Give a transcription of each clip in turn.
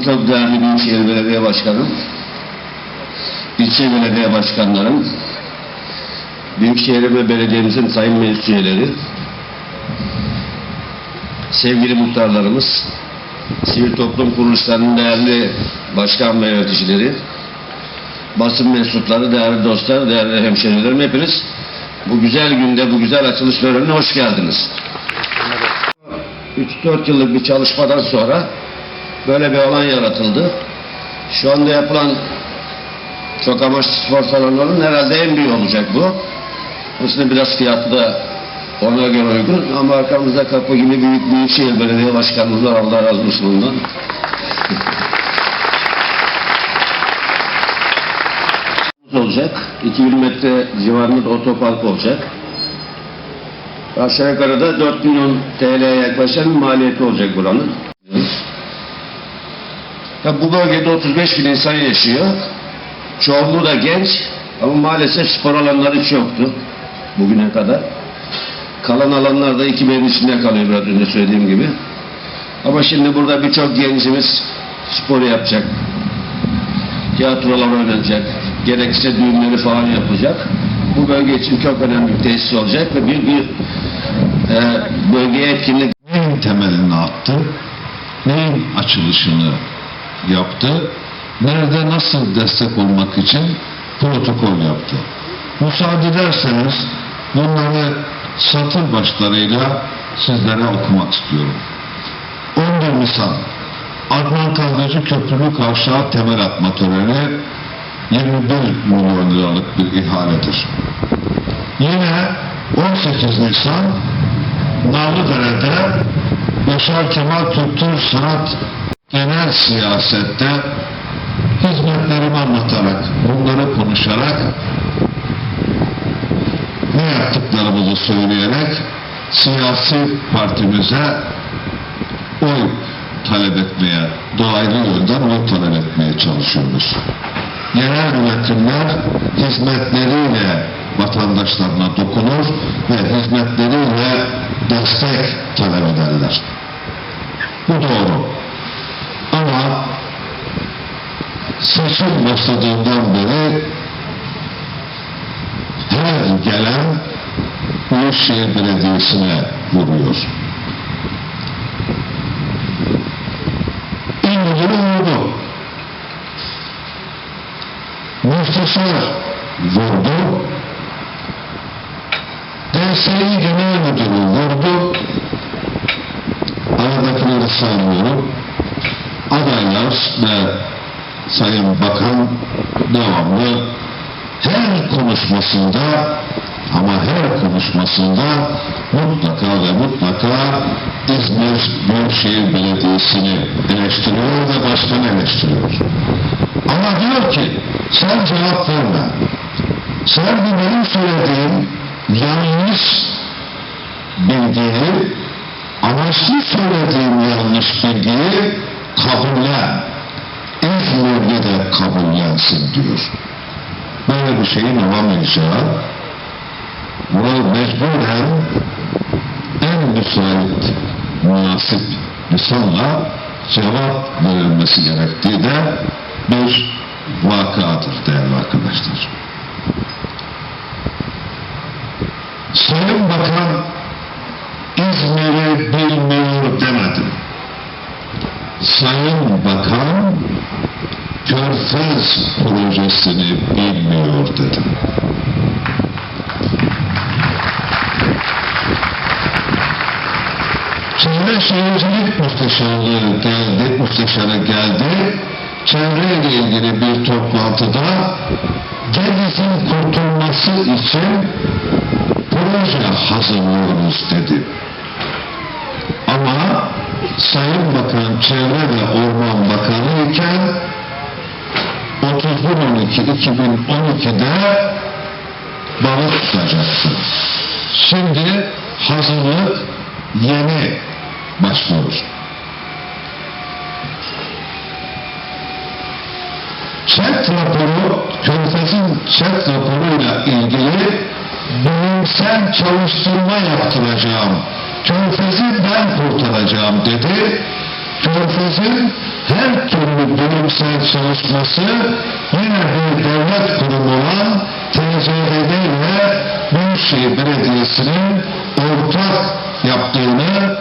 çok değerli Büyükşehir Belediye Başkanı, ilçe belediye başkanlarım, Büyükşehir ve belediyemizin sayın meclis üyeleri, sevgili muhtarlarımız, sivil toplum kuruluşlarının değerli başkan ve yöneticileri, basın mensupları, değerli dostlar, değerli hemşehrilerim hepiniz bu güzel günde, bu güzel açılış törenine hoş geldiniz. 3-4 yıllık bir çalışmadan sonra böyle bir alan yaratıldı. Şu anda yapılan çok amaçlı spor salonlarının herhalde en büyüğü olacak bu. Aslında biraz fiyatı da ona göre uygun ama arkamızda kapı gibi büyük büyükşehir belediye başkanımız var. Allah razı olsun ondan. olacak. 2000 metre civarında da otopark olacak. Aşağı yukarı da 4 milyon TL'ye yaklaşan maliyeti olacak buranın. Ya bu bölgede 35 bin insan yaşıyor. Çoğunluğu da genç ama maalesef spor alanları hiç yoktu bugüne kadar. Kalan alanlar da iki beyin içinde kalıyor biraz önce söylediğim gibi. Ama şimdi burada birçok gencimiz spor yapacak. Tiyatrolar oynanacak. Gerekirse düğünleri falan yapacak. Bu bölge için çok önemli bir tesis olacak ve bir, bir e, bölgeye etkinlik neyin temelini attı, neyin açılışını yaptı, nerede nasıl destek olmak için protokol yaptı. Müsaade ederseniz bunları satır başlarıyla sizlere okumak istiyorum. 11 Nisan Adnan Kavgacı Köprülü Kavşağı temel atma töreni 21 milyon liralık bir ihaledir. Yine 18 Nisan Narlıdere'de Yaşar Kemal Kültür Sanat Genel Siyasette hizmetlerimi anlatarak, bunları konuşarak ne yaptıklarımızı söyleyerek siyasi partimize oy talep etmeye, dolaylı yönden oy talep etmeye çalışıyoruz. Yerel yönetimler hizmetleriyle vatandaşlarına dokunur ve hizmetleriyle destek talep ederler. Bu doğru. Ama seçim başladığından beri her gelen Büyükşehir Belediyesi'ne vuruyor. İlgili oldu. Müsteşar vurdu. DSİ Genel Müdürü vurdu. Aradakileri saymıyorum. Adaylar ve Sayın Bakan devamlı her konuşmasında ama her konuşmasında mutlaka ve mutlaka İzmir Büyükşehir Belediyesi'ni eleştiriyor ve başkanı eleştiriyor. Ama diyor ki sen cevap verme. Sen bu benim söylediğim yanlış bilgiyi amaçlı söylediğim yanlış bilgiyi kabullen. İzmir'de de kabullensin diyor. Böyle bir şeyin olamayacağı buna mecburen en müsait, münasip lisanla cevap verilmesi gerektiği de bir vakadır değerli arkadaşlar. Sayın Bakan Sayın Bakan Körfez projesini bilmiyor dedim. Çevre Şehircilik Müsteşarlığı geldi, müsteşarı geldi. Çevreyle ilgili bir toplantıda Gediz'in kurtulması için proje hazırlıyoruz dedi. Ama Sayın Bakan Çevre ve Orman Bakanı iken 31-12-2012'de balık tutacaktı. Şimdi hazırlık yeni başlıyor. Çet raporu, Körfez'in çet raporuyla ilgili bilimsel çalıştırma yaptıracağım. Körfez'i ben kurtaracağım dedi. Körfez'in her türlü bilimsel çalışması yine bir devlet kurumu olan TCDD ile Büyükşehir Belediyesi'nin ortak yaptığını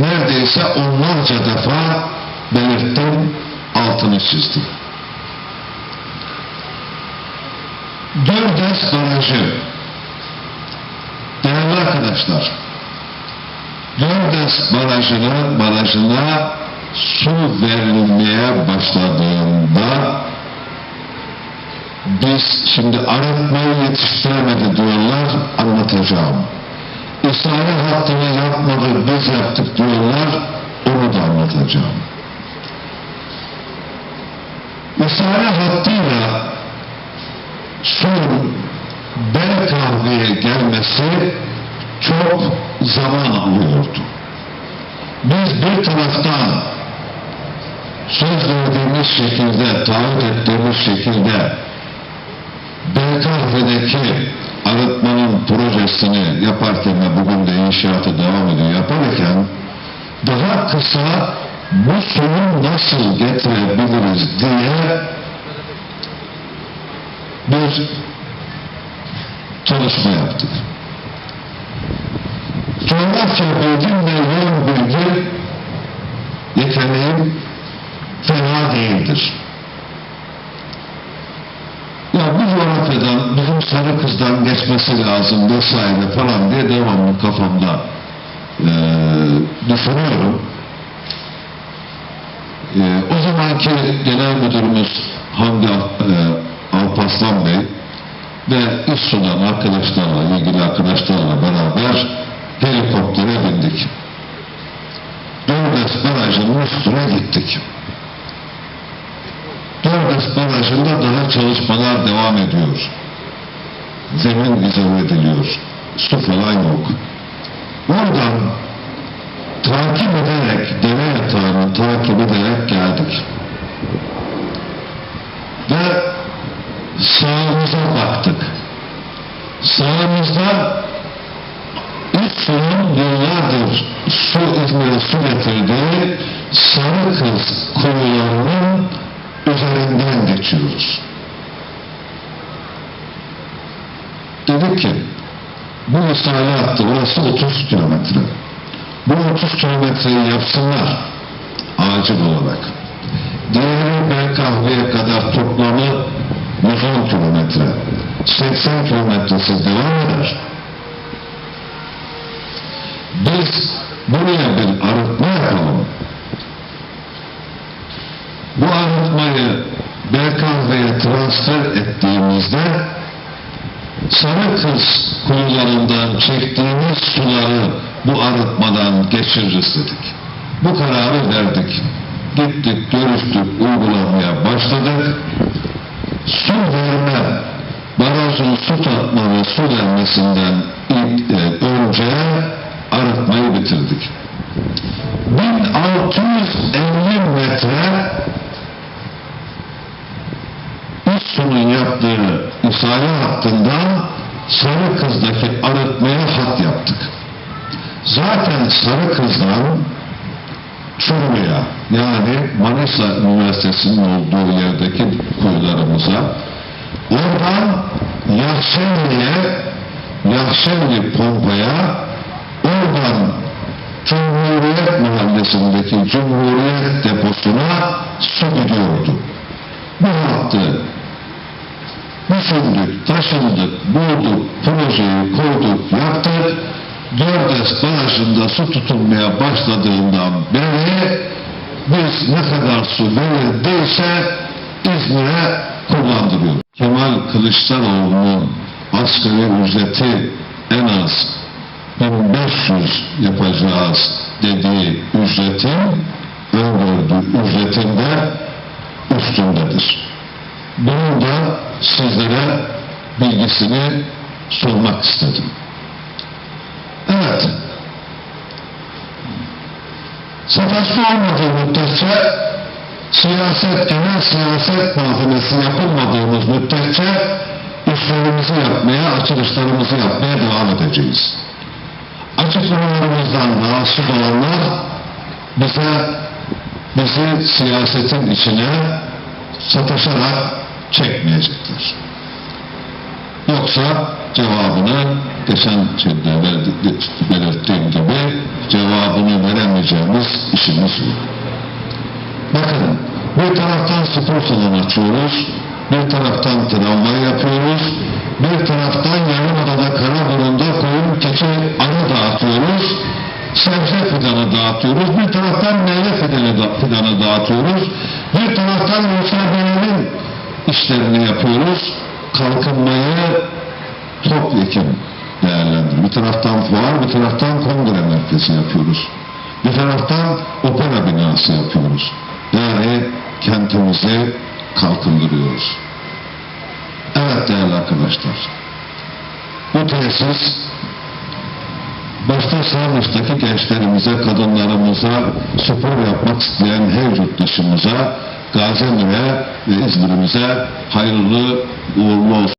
neredeyse onlarca defa belirttim, altını çizdim. Dördes Barajı Değerli arkadaşlar, Dördes Barajı'na, barajına su verilmeye başladığında biz şimdi arıtmayı yetiştiremedi diyorlar, anlatacağım. İsrail hattını yapmadı, biz yaptık diyorlar, onu da anlatacağım. İsrail hattıyla suyun bel kahveye gelmesi çok zaman alıyordu. Biz bir taraftan söz verdiğimiz şekilde, taahhüt ettiğimiz şekilde Belkahve'deki arıtmanın projesini yaparken ve bugün de inşaatı devam ediyor yaparken daha kısa bu suyu nasıl getirebiliriz diye bir çalışma yaptık. Coğrafya bilgim ve yol bilgi yeteneğim fena değildir. Ya bu coğrafyadan bizim sarı kızdan geçmesi lazım vesaire falan diye devamlı kafamda eee düşünüyorum. Eee, o zamanki genel müdürümüz Hamdi eee, Alparslan Bey ve İSSU'dan arkadaşlarla, ilgili arkadaşlarla beraber helikoptere bindik. Dördes Barajı'nın üstüne gittik. Dördes Barajı'nda daha çalışmalar devam ediyor. Zemin izole ediliyor. Su falan yok. Oradan takip ederek, deve yatağını takip ederek geldik. Ve sağımıza baktık. Sağımızda suyun yıllardır su İzmir'e su getirdiği sarı kız kuyularının üzerinden geçiyoruz. Dedik ki bu İsrail'e attı. Burası 30 kilometre. Bu 30 kilometreyi yapsınlar acil olarak. Diğeri Belkahve'ye kadar toplamı 110 kilometre. 80 kilometresi devam eder. Biz buraya bir arıtma yapalım. Bu arıtmayı Belkahve'ye transfer ettiğimizde Sarı Kız kuyularından çektiğimiz suları bu arıtmadan geçiririz dedik. Bu kararı verdik. Gittik, görüştük, uygulamaya başladık. Su verme, barajın su tatma ve su vermesinden ilk, e, önce arıtmayı bitirdik. 1650 metre iç sunun yaptığı İsrail hattından Sarı Kız'daki arıtmaya hat yaptık. Zaten Sarı Kız'dan Çorlu'ya yani Manisa Üniversitesi'nin olduğu yerdeki kuyularımıza oradan Yahşenli'ye Yahşenli pompaya Mahallesi'ndeki Cumhuriyet deposuna su gidiyordu. Bu hattı düşündük, taşındık, bulduk, projeyi koyduk, yaptık. Dördes Barajı'nda su tutulmaya başladığından beri biz ne kadar su verildiyse İzmir'e kullandırıyoruz. Kemal Kılıçdaroğlu'nun asgari ücreti en az 1500 yapacağız dediği ücretin öngördüğü ücretinde üstündedir. Bunun da sizlere bilgisini sunmak istedim. Evet. Savaşta olmadığı müddetçe siyaset, genel siyaset malzemesi yapılmadığımız müddetçe işlerimizi yapmaya, açılışlarımızı yapmaya devam edeceğiz. Açıklamalarımız bundan rahatsız olanlar bize bizi siyasetin içine sataşarak çekmeyecekler. Yoksa cevabını geçen şeyde belirttiğim gibi cevabını veremeyeceğimiz işimiz var. Bakın bir taraftan spor salonu açıyoruz, bir taraftan tramvay yapıyoruz, bir taraftan Yarımada'da Karaburun'da koyun keçi arı dağıtıyoruz, sebze fidanı dağıtıyoruz, bir taraftan meyve fidanı, da- fidanı dağıtıyoruz, bir taraftan müsaadenin işlerini yapıyoruz, kalkınmayı topyekun değerlendiriyoruz. Bir taraftan fuar, bir taraftan kongre merkezi yapıyoruz. Bir taraftan opera binası yapıyoruz. Yani kentimizi kalkındırıyoruz. Evet değerli arkadaşlar. Bu tesis başta Sarnıç'taki gençlerimize, kadınlarımıza, spor yapmak isteyen her yurttaşımıza, Gaziantep'e ve İzmir'imize hayırlı uğurlu olsun.